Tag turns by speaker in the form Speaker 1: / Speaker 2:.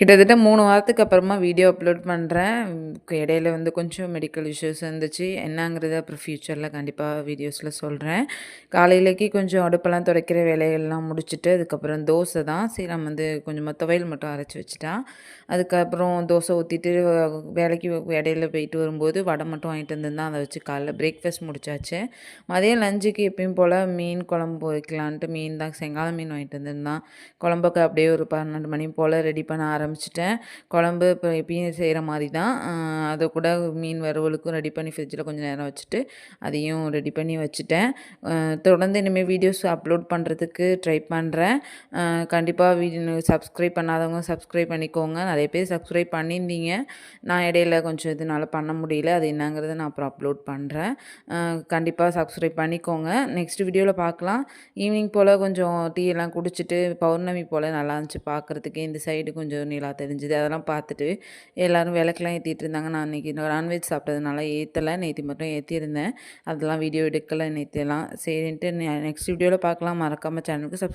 Speaker 1: கிட்டத்தட்ட மூணு வாரத்துக்கு அப்புறமா வீடியோ அப்லோட் பண்ணுறேன் இடையில வந்து கொஞ்சம் மெடிக்கல் இஷ்யூஸ் இருந்துச்சு. என்னங்கிறத அப்புறம் ஃப்யூச்சரில் கண்டிப்பாக வீடியோஸில் சொல்கிறேன் காலையிலக்கு கொஞ்சம் அடுப்பெல்லாம் துடைக்கிற வேலைகள்லாம் முடிச்சுட்டு, அதுக்கப்புறம் தோசை தான். சீரம் வந்து கொஞ்சமாக துவையல் மட்டும் அரைச்சி வச்சுட்டா. அதுக்கப்புறம் தோசை ஊற்றிட்டு வேலைக்கு இடையில போயிட்டு வரும்போது வடை மட்டும் வாங்கிட்டு வந்திருந்தால் அதை வச்சு காலைல பிரேக்ஃபாஸ்ட் முடிச்சாச்சு. மதியம் லஞ்சுக்கு எப்பயும் போல் மீன் குழம்பு வைக்கலான்ட்டு மீன் தான் செங்கால மீன் வாங்கிட்டு வந்திருந்தான். குழம்புக்கு அப்படியே ஒரு 12 மணி போல் ரெடி பண்ண ஆரம்பிச்சிட்டேன் குழம்பு இப்போ எப்பயும் செய்கிற மாதிரி தான். அதை கூட மீன் வறுவலுக்கும் ரெடி பண்ணி ஃப்ரிட்ஜில் கொஞ்சம் நேரம் வச்சுட்டு, அதையும் ரெடி பண்ணி வச்சுட்டேன். தொடர்ந்து இனிமேல் வீடியோஸ் அப்லோட் பண்ணுறதுக்கு ட்ரை பண்ணுறேன் கண்டிப்பாக வீடியோ சப்ஸ்கிரைப் பண்ணாதவங்க சப்ஸ்கிரைப் பண்ணிக்கோங்க. நிறைய பேர் சப்ஸ்கிரைப் பண்ணியிருந்தீங்க. நான் இடையில கொஞ்சம் இதனால் பண்ண முடியல. அது என்னங்கிறத நான் அப்புறம் அப்லோட் பண்ணுறேன் கண்டிப்பாக சப்ஸ்கிரைப் பண்ணிக்கோங்க. நெக்ஸ்ட் வீடியோவில் பார்க்கலாம். ஈவினிங் போல் கொஞ்சம் டீ எல்லாம் குடிச்சிட்டு பௌர்ணமி போல் நல்லா இருந்துச்சு பார்க்கறதுக்கே. இந்த சைடு கொஞ்சம் நிலா தெரிஞ்சுது. அதெல்லாம் பார்த்துட்டு எல்லாரும் விளக்கெலாம் ஏற்றிட்டு இருந்தாங்க. நான் அன்னைக்கு நான்வெஜ் சாப்பிட்டதுனால ஏற்றலை நேற்றி மட்டும் ஏற்றியிருந்தேன் அதெல்லாம் வீடியோ எடுக்கலை நேற்றுலாம் சரின்ட்டு நெக்ஸ்ட் வீடியோவில் பார்க்கலாம். மறக்காம சேனலுக்கு சப்ஸ்கிரைப்